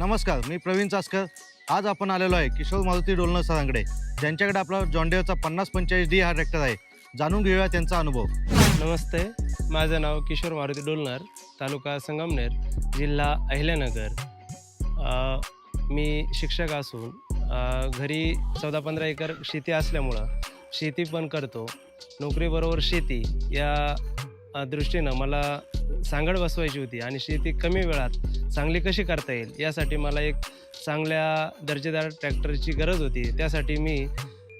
नमस्कार मी प्रवीण चासकर. आज आपण आलेलो आहे किशोर मारुती डोलणं सरांकडे. ज्यांच्याकडे आपला जॉन्डेअरचा पन्नास पंचेचाळीस डी हा ट्रॅक्टर आहे. जाणून घेऊया त्यांचा अनुभव. नमस्ते माझं नाव किशोर मारुती डोलणार तालुका संगमनेर जिल्हा अहिल्यानगर. मी शिक्षक असून घरी चौदा पंधरा एकर शेती असल्यामुळं शेती पण करतो. नोकरीबरोबर शेती या दृष्टीनं मला सांगड बसवायची होती आणि शेती कमी वेळात चांगली कशी करता येईल यासाठी मला एक चांगल्या दर्जेदार ट्रॅक्टरची गरज होती. त्यासाठी मी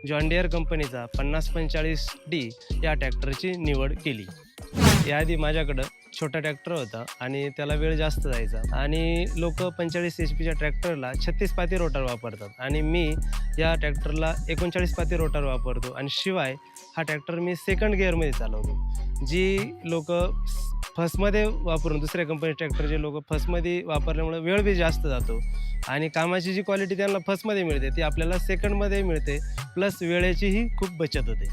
जॉन्डियर कंपनीचा पन्नास पंचेचाळीस डी या ट्रॅक्टरची निवड केली. याआधी माझ्याकडं छोटा ट्रॅक्टर होता आणि त्याला वेळ जास्त जायचा आणि लोक पंचेचाळीस एच पीच्या ट्रॅक्टरला छत्तीस पाती रोटर वापरतात आणि मी या ट्रॅक्टरला एकोणचाळीस पाती रोटर वापरतो आणि शिवाय हा ट्रॅक्टर मी सेकंड गिअरमध्ये चालवतो. जी लोक फर्स्टमध्ये वापरून दुसऱ्या कंपनी ट्रॅक्टरचे लोक फर्स्टमध्ये वापरल्यामुळे वेळ बी जास्त जातो. आणि कामाची जी क्वालिटी त्यांना फर्स्टमध्ये मिळते ती आपल्याला सेकंडमध्ये मिळते. प्लस वेळेचीही खूप बचत होते.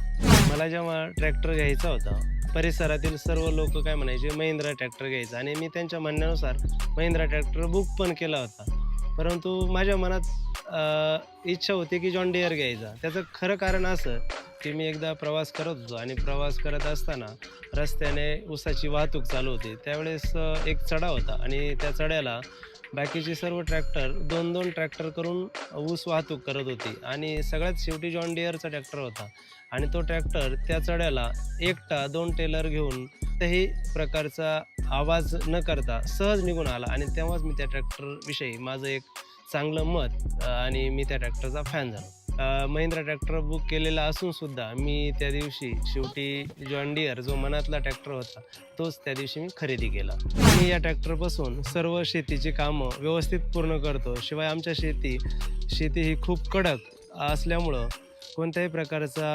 मला जेव्हा ट्रॅक्टर घ्यायचा होता परिसरातील सर्व लोक काय म्हणायचे महिंद्रा ट्रॅक्टर घ्यायचा. आणि मी त्यांच्या म्हणण्यानुसार महिंद्रा ट्रॅक्टर बुक पण केला होता. परंतु माझ्या मनात अ, इच्छा होती की जॉन डिअर घ्यायचा. त्याचं खरं कारण असं की मी एकदा प्रवास करत होतो आणि प्रवास करत असताना रस्त्याने ऊसाची वाहतूक चालू होती. त्यावेळेस अ, एक चढा होता आणि त्या चढ्याला बाकीचे सर्व ट्रॅक्टर दोन दोन ट्रॅक्टर करून ऊस वाहतूक करत होती. आणि सगळ्यात शेवटी जॉन डिअरचा ट्रॅक्टर होता. आणि तो ट्रॅक्टर त्या चढ्याला एकटा दोन टेलर घेऊन कोणत्याही प्रकारचा आवाज न करता सहज निघून आला आणि तेव्हाच मी त्या ट्रॅक्टरविषयी माझं एक चांगलं मत आणि मी त्या ट्रॅक्टरचा फॅन झालो. महिंद्रा ट्रॅक्टर बुक केलेला असून सुद्धा मी त्या दिवशी शेवटी जॉन डिअर जो मनातला ट्रॅक्टर होता तोच त्या दिवशी मी खरेदी केला. मी या ट्रॅक्टरपासून सर्व शेतीची कामं व्यवस्थित पूर्ण करतो. शिवाय आमच्या शेती शेती ही खूप कडक असल्यामुळं कोणत्याही प्रकारचा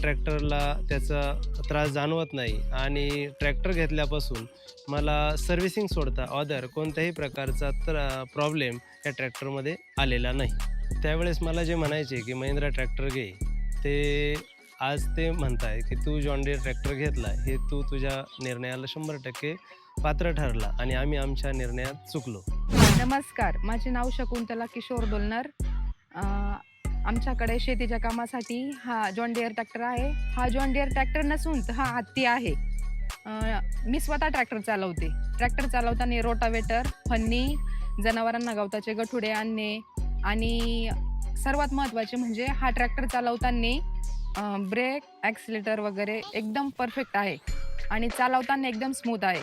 ट्रॅक्टरला त्याचा त्रास जाणवत नाही आणि ट्रॅक्टर घेतल्यापासून मला सर्व्हिसिंग सोडता ऑदर कोणत्याही प्रकारचा त्रा प्रॉब्लेम या ट्रॅक्टरमध्ये आलेला नाही. त्यावेळेस मला जे म्हणायचे की महिंद्रा ट्रॅक्टर घे ते आज ते म्हणताय की तू जॉन्डे ट्रॅक्टर घेतला हे तू तुझ्या निर्णयाला शंभर टक्के पात्र ठरला आणि आम्ही आमच्या निर्णयात चुकलो. नमस्कार माझे नाव शकुंतला किशोर डोलनर आमच्याकडे शेतीच्या कामासाठी हा जॉन डिअर ट्रॅक्टर आहे. हा जॉन डिअर ट्रॅक्टर नसून हा हत्ती आहे. मी स्वतः ट्रॅक्टर चालवते. ट्रॅक्टर चालवताना रोटावेटर फन्नी जनावरांना गवताचे गठुडे आणणे आणि सर्वात महत्त्वाचे म्हणजे हा ट्रॅक्टर चालवताना ब्रेक ॲक्सिलेटर वगैरे एकदम परफेक्ट आहे आणि चालवताना एकदम स्मूथ आहे.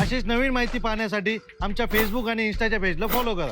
अशीच नवीन माहिती पाहण्यासाठी आमच्या फेसबुक आणि इन्स्टाच्या पेजला फॉलो करा.